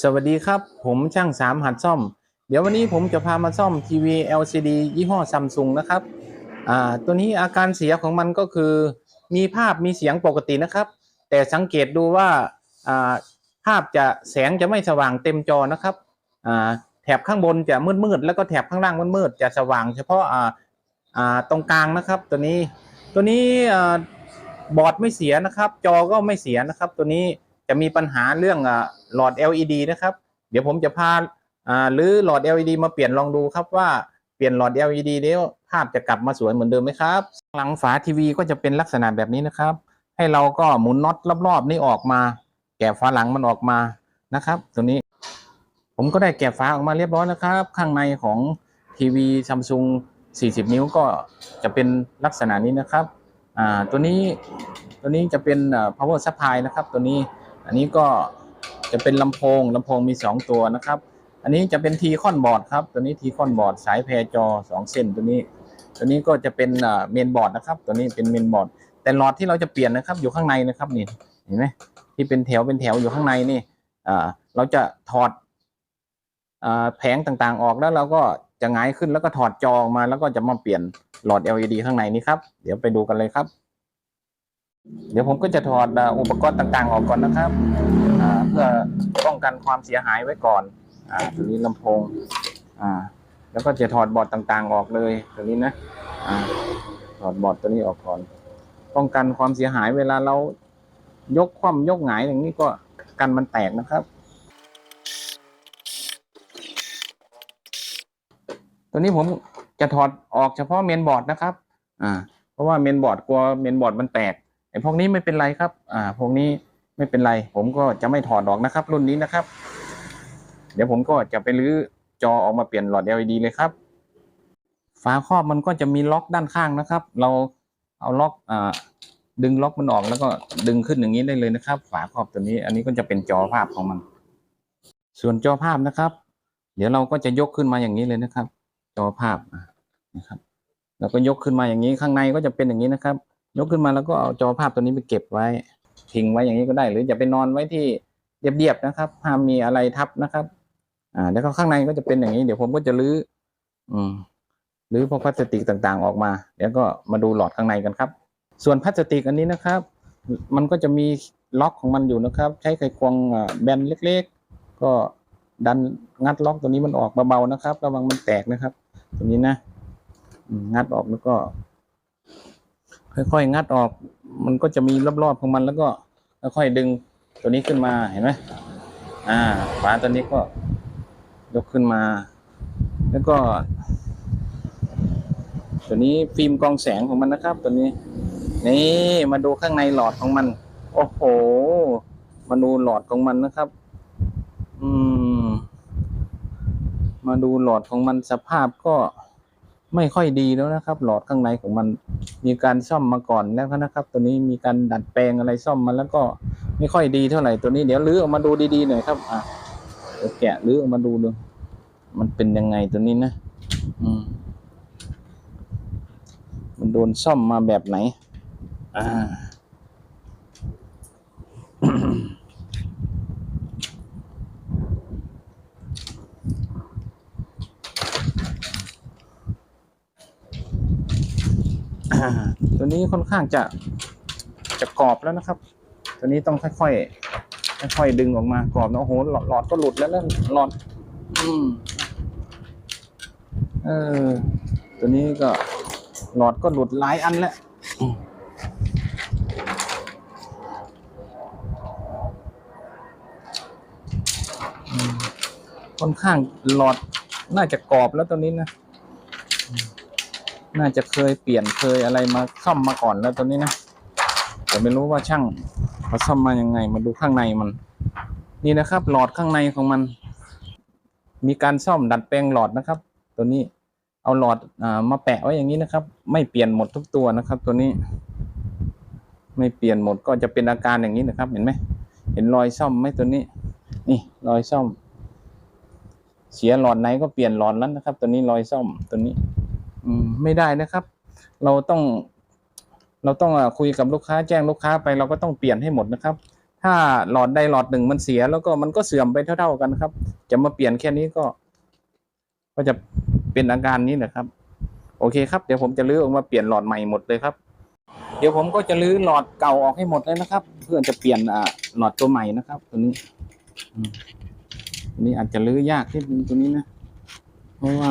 สวัสดีครับ ผมช่างสามหัดซ่อม เดี๋ยววันนี้ผมจะพามาซ่อมทีวี LCD ยี่ห้อซัมซุงนะครับอ่าตัวนี้อาการเสียของมันก็คือ มีภาพมีเสียงปกตินะครับ แต่สังเกตดูว่าอ่าภาพจะแสงจะไม่สว่างเต็มจอนะครับอ่าแถบข้างบนจะมืดๆแล้วก็แถบข้างล่างมืดๆจะสว่างเฉพาะอ่าอ่าตรงกลางนะครับ ตัวนี้ตัวนี้อ่าบอร์ดไม่เสียนะครับ จอก็ไม่เสียนะครับ ตัวนี้ จะมีปัญหาเรื่องหลอด LED นะครับ เดี๋ยวผมจะพาหรือหลอด LED มาเปลี่ยนลองดูครับว่าเปลี่ยนหลอด LED แล้วภาพจะกลับมาสวยเหมือนเดิมไหมครับ หลังฝาทีวีก็จะเป็นลักษณะแบบนี้นะครับ ให้เราก็หมุนน็อตรอบๆนี้ออกมา แกะฝาหลังมันออกมานะครับ ตัวนี้ ผมก็ได้แกะฝาออกมาเรียบร้อยแล้วครับ ข้างในของทีวีซัมซุง40 นิ้วก็จะเป็นลักษณะนี้นะครับ ตัวนี้ตัวนี้จะเป็น power supply นะครับ ตัวนี้ อันนี้ก็จะเป็นลำโพงลำโพงมี 2 ตัวนะครับ อันนี้จะเป็นทีคอนบอร์ดครับ ตัวนี้ทีคอนบอร์ดสายแพรจอ 2 เส้นตัวนี้ ตัวนี้ก็จะเป็นเมนบอร์ดนะครับ ตัวนี้เป็นเมนบอร์ด แต่หลอดที่เราจะเปลี่ยนนะครับ อยู่ข้างในนะครับนี่ เห็นไหมที่เป็นแถวเป็นแถวอยู่ข้างในนี่เราจะถอดอแผงต่างๆออกแล้วเราก็จะงายขึ้นแล้วก็ถอดจอออกมาแล้วก็จะมาเปลี่ยนหลอด LED ข้างในนี้ครับ เดี๋ยวไปดูกันเลยครับ เดี๋ยวผมก็จะถอดอุปกรณ์ต่างๆออกก่อนนะครับเพื่อป้องกันความเสียหายไว้ก่อนอตัวนี้ลำโพงแล้วก็จะถอดบอร์ดต่างๆออกเลยตัวนี้นะอ่าถอดบอร์ดตัวนี้ออกก่อน ป้องกันความเสียหายเวลาเรายกคว่ำยกหงายอย่างนี้ก็กันมันแตกนะครับ ตัวนี้ผมจะถอดออกเฉพาะเมนบอร์ดนะครับ อ่า เพราะว่าเมนบอร์ดกลัวเมนบอร์ดมันแตก ไอ้พวกนี้ไม่เป็นไรครับ อ่า พวกนี้ไม่เป็นไร ผมก็จะไม่ถอดออกนะครับ รุ่นนี้นะครับ เดี๋ยวผมก็จะไปรื้อจอออกมาเปลี่ยนหลอด LED เลยครับ ฝาครอบมันก็จะมีล็อกด้านข้างนะครับ เราเอาล็อกอ่าดึงล็อกมันออกแล้วก็ดึงขึ้นอย่างนี้ได้เลยนะครับ ฝาครอบตัวนี้ อันนี้ก็จะเป็นจอภาพของมัน ส่วนจอภาพนะครับ เดี๋ยวเราก็จะยกขึ้นมาอย่างนี้เลยนะครับ จอภาพนะครับ แล้วก็ยกขึ้นมาอย่างนี้ข้างในก็จะเป็นอย่างนี้นะครับ ยกขึ้นมาแล้วก็เอาจอภาพตัวนี้ไปเก็บไว้ ทิ้งไว้อย่างนี้ก็ได้ หรือจะไปนอนไว้ที่เรียบๆนะครับห้ามมีอะไรทับนะครับ อ่า แล้วก็ข้างในก็จะเป็นอย่างนี้เดี๋ยวผมก็จะรื้ออืมหรือพวกพลาสติกต่างๆออกมาเดี๋ยวก็มาดูหลอดข้างในกันครับ ส่วนพลาสติกอันนี้นะครับ มันก็จะมีล็อกของมันอยู่นะครับ ใช้ไขควงแบนเล็ก ๆ ก็ดันงัดล็อกตัวนี้มันออกเบาๆนะครับ ระวังมันแตกนะครับ ตัวนี้นะ งัดออกแล้วก็ ค่อยๆ งัดออก มันก็จะมีรอบๆของมันแล้วก็ค่อยๆดึงตัวนี้ขึ้นมาเห็นไหมอ่าฝาตัวนี้ก็ยกขึ้นมา แล้วก็ ตัวนี้ฟิล์มกองแสงของมันนะครับ ตัวนี้ นี่มาดูข้างในหลอดของมัน โอ้โห มาดูหลอดของมันนะครับ อืม มาดูหลอดของมันสภาพก็ ไม่ค่อยดีแล้วนะครับ หลอดข้างในของมัน มีการซ่อมมาก่อนแล้วนะครับ ตัวนี้มีการดัดแปลงอะไรซ่อมมาแล้วก็ไม่ค่อยดีเท่าไหร่ตัวนี้เดี๋ยวลื้อออกมาดูดีๆหน่อยครับ อะเดี๋ยวแกะลื้อออกมาดูดูมันเป็นยังไงตัวนี้นะอืมมันโดนซ่อมมาแบบไหน อ่า ตัวนี้ค่อนข้างจะจะกรอบแล้วนะครับ ตัวนี้ต้องค่อยๆค่อยๆดึงออกมากรอบนะโอ้โหหลอดหลอดก็หลุดแล้วแล้วหลอด อืมเออ ตัวนี้ก็หลอดก็หลุดหลายอันแล้วอืมอืมค่อนข้างหลอดน่าจะกรอบแล้วตัวนี้นะ น่าจะเคยเปลี่ยนเคยอะไรมาซ่อมมาก่อนแล้วตัวนี้นะแต่ไม่รู้ว่าช่างเขาซ่อมมายังไง มาดูข้างในมัน นี่นะครับ หลอดข้างในของมัน มีการซ่อมดัดแปลงหลอดนะครับ ตัวนี้เอาหลอดอมาแปะไว้อย่างนี้นะครับ ไม่เปลี่ยนหมดทุกตัวนะครับ ตัวนี้ ไม่เปลี่ยนหมดก็จะเป็นอาการอย่างนี้นะครับ เห็นไหมเห็นรอยซ่อมไหมตัวนี้ นี่รอยซ่อม เสียหลอดไหนก็เปลี่ยนหลอดนั้นนะครับ ตัวนี้รอยซ่อมตัวนี้ ไม่ได้นะครับ เราต้อง เราต้องคุยกับลูกค้าแจ้งลูกค้าไปเราก็ต้องเปลี่ยนให้หมดนะครับ ถ้าหลอดใดหลอดหนึ่งมันเสียแล้วก็มันก็เสื่อมไปเท่า ๆกันครับ จะมาเปลี่ยนแค่นี้ก็ ก็จะเป็นอาการนี้นะครับ โอเคครับเดี๋ยวผมจะลื้อออกมาเปลี่ยนหลอดใหม่หมดเลยครับ เดี๋ยวผมก็จะลื้อหลอดเก่าออกให้หมดเลยนะครับ เพื่อจะเปลี่ยนอ่าหลอดตัวใหม่นะครับ ตัวนี้อืมตัวนี้อาจจะลื้อยากนิดนึงตัวนี้นะ เพราะว่า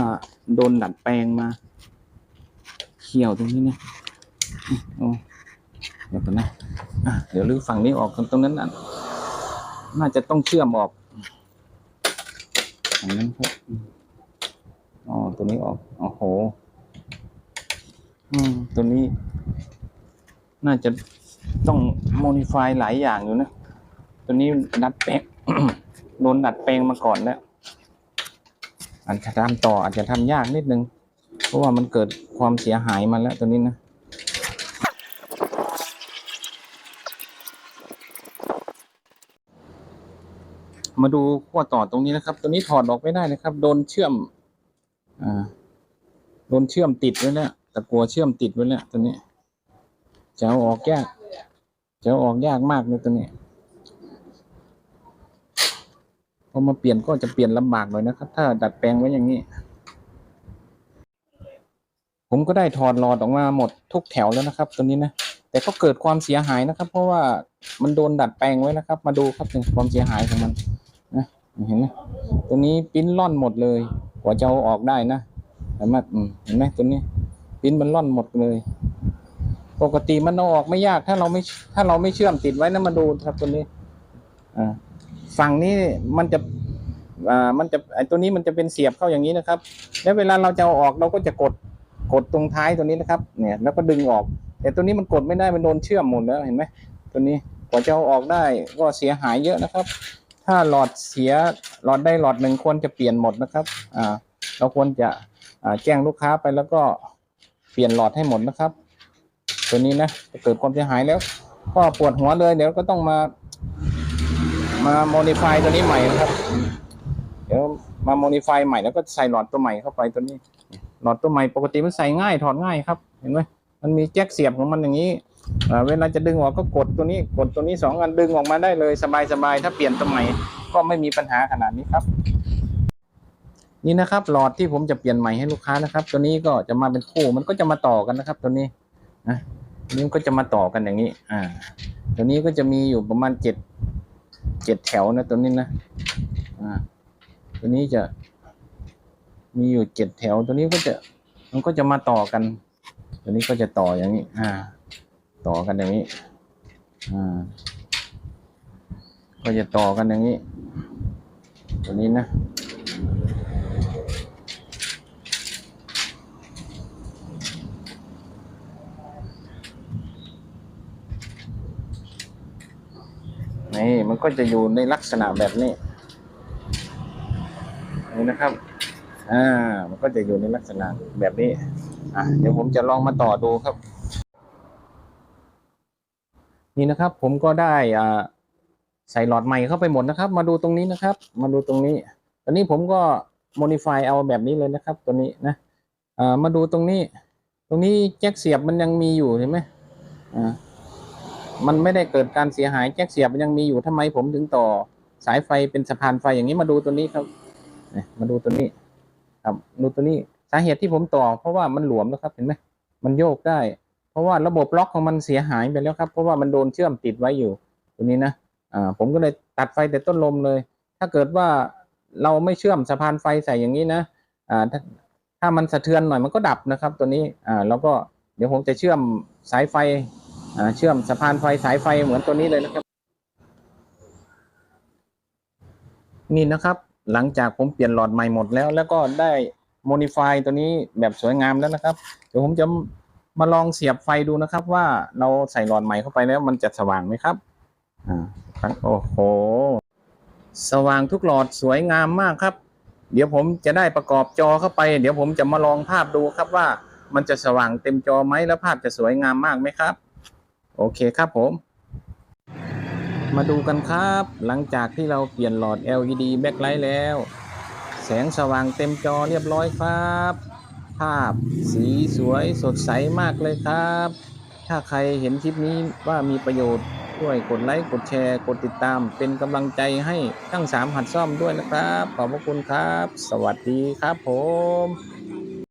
โดนดัดแปลงมา ขี่ยวตรงนี้นะอืมเอาเดี๋ยวก่อนนะอะเดี๋ยวลื้อฝั่งนี้ออกตรงนั้นน่ะน่าจะต้องเชื่อมออกอย่างนั้นครับอืมอ๋อตัวนี้ออกโอ้โหอืมตัวนี้ น่าจะต้องโมดิฟายหลายอย่างอยู่นะ ตัวนี้ดัดแปลงโดนดัดแปลงมาก่อนแล้วอาจจะทำต่ออาจจะทำยากนิดนึง เพราะว่ามันเกิดความเสียหายมาแล้วตัวนี้นะมาดูขั้วต่อตรงนี้นะครับ ตัวนี้ถอดออกไม่ได้นะครับ โดนเชื่อม อ่า โดนเชื่อมติดไว้แล้วตะกัวเชื่อมติดไว้แล้วตัวนี้ จะเอาออกยาก จะเอาออกยากมากเลยตัวนี้ พอมาเปลี่ยนก็จะเปลี่ยนลำบากหน่อยนะครับ ถ้าดัดแปลงไว้อย่างนี้ ผมก็ได้ถอดหลอดออกมาหมดทุกแถวแล้วนะครับ ตัวนี้นะ แต่ก็เกิดความเสียหายนะครับ เพราะว่ามันโดนดัดแปลงไว้นะครับ มาดูครับนี่ความเสียหายของมันนะเห็นไหมตัวนี้ปิ้นล่อนหมดเลยกว่าจะเอาออกได้นะเห็นไหมอืมเห็นไหมตัวนี้ปิ้นมันล่อนหมดเลย ปกติมันเอาออกไม่ยากถ้าเราไม่ ถ้าเราไม่เชื่อมติดไว้นะมาดูครับตัวนี้อ่าฝั่งนี้มันจะอ่ามันจะไอตัวนี้มันจะเป็นเสียบเข้าอย่างนี้นะครับ แล้วเวลาเราจะเอาออกเราก็จะกด กดตรงท้ายตัวนี้นะครับ เนี่ยแล้วก็ดึงออก แต่ตัวนี้มันกดไม่ได้มันโดนเชื่อมหมดแล้วเห็นไหมตัวนี้กว่าจะเอาออกได้ก็เสียหายเยอะนะครับ ถ้าหลอดเสียหลอดได้หลอดหนึ่งควรจะเปลี่ยนหมดนะครับ อ่า เราควรจะอ่าแจ้งลูกค้าไปแล้วก็เปลี่ยนหลอดให้หมดนะครับ ตัวนี้นะจะเกิดความเสียหายแล้ว ก็ปวดหัวเลยเดี๋ยวก็ต้องมา มาโมดิฟายตัวนี้ใหม่นะครับ เดี๋ยวมาโมดิฟายใหม่แล้วก็ใส่หลอดตัวใหม่เข้าไปตัวนี้ หลอดตัวใหม่ปกติมันใส่ง่ายถอดง่ายครับ เห็นไหมมันมีแจ็คเสียบของมันอย่างนี้เวลาจะดึงออกก็กดตัวนี้กดตัวนี้สองอันดึงออกมาได้เลยสบายๆถ้าเปลี่ยนตัวใหม่ก็ไม่มีปัญหาขนาดนี้ครับ นี่นะครับหลอดที่ผมจะเปลี่ยนใหม่ให้ลูกค้านะครับ ตัวนี้ก็จะมาเป็นคู่มันก็จะมาต่อกันนะครับ ตัวนี้นะตัวนี้มันก็จะมาต่อกันอย่างนี้ อ่า ตัวนี้ก็จะมีอยู่ประมาณเจ็ดเจ็ดแถวนะตัวนี้นะ อ่า ตัวนี้จะ มีอยู่เจ็ดแถว ตัวนี้ก็จะมันก็จะมาต่อกัน ตัวนี้ก็จะต่ออย่างนี้ อ่า ต่อกันอย่างนี้ อ่า ก็จะต่อกันอย่างนี้ ตัวนี้นะนี่มันก็จะอยู่ในลักษณะแบบนี้นี่นะครับ อ่า มันก็จะอยู่ในลักษณะแบบนี้ อะเดี๋ยวผมจะลองมาต่อดูครับ นี่นะครับ ผมก็ได้อ่าใส่หลอดใหม่เข้าไปหมดนะครับ มาดูตรงนี้นะครับ มาดูตรงนี้ ตอนนี้ผมก็ modify เอาแบบนี้เลยนะครับ ตัวนี้นะอ่ามาดูตรงนี้ ตรงนี้แจ็คเสียบมันยังมีอยู่เห็นไหมอ่ามันไม่ได้เกิดการเสียหายแจ็คเสียบมันยังมีอยู่ทำไมผมถึงต่อ สายไฟเป็นสะพานไฟอย่างนี้มาดูตัวนี้ครับนี่มาดูตัวนี้ ครับดูตัวนี้สาเหตุที่ผมต่อ เพราะว่ามันหลวมแล้วครับเห็นไหมมันโยกได้ เพราะว่าระบบล็อกของมันเสียหายไปแล้วครับ เพราะว่ามันโดนเชื่อมติดไว้อยู่ ตัวนี้นะอ่าผมก็เลยตัดไฟแต่ต้นลมเลย ถ้าเกิดว่าเราไม่เชื่อมสะพานไฟใส่อย่างนี้นะอ่าถ้าถ้ามันสะเทือนหน่อยมันก็ดับนะครับ ตัวนี้อ่าแล้วก็เดี๋ยวผมจะเชื่อมสายไฟอ่าเชื่อมสะพานไฟสายไฟเหมือนตัวนี้เลยนะครับ นี่นะครับ หลังจากผมเปลี่ยนหลอดใหม่หมดแล้ว แล้วก็ได้โมดิฟายตัวนี้แบบสวยงามแล้วนะครับ เดี๋ยวผมจะมาลองเสียบไฟดูนะครับ ว่าเราใส่หลอดใหม่เข้าไปแล้วมันจะสว่างไหมครับอ่าโอ้โห สว่างทุกหลอดสวยงามมากครับ เดี๋ยวผมจะได้ประกอบจอเข้าไป เดี๋ยวผมจะมาลองภาพดูครับว่ามันจะสว่างเต็มจอไหมแล้วภาพจะสวยงามมากไหมครับ โอเคครับผม มาดูกันครับ หลังจากที่เราเปลี่ยนหลอด LED backlight แล้ว แสงสว่างเต็มจอเรียบร้อยครับ ภาพสีสวยสดใสมากเลยครับ ถ้าใครเห็นคลิปนี้ว่ามีประโยชน์ช่วยกดไลค์ กดแชร์ กดติดตาม เป็นกำลังใจให้ช่างสามหัดซ่อมด้วยนะครับ ขอบพระคุณครับ สวัสดีครับผม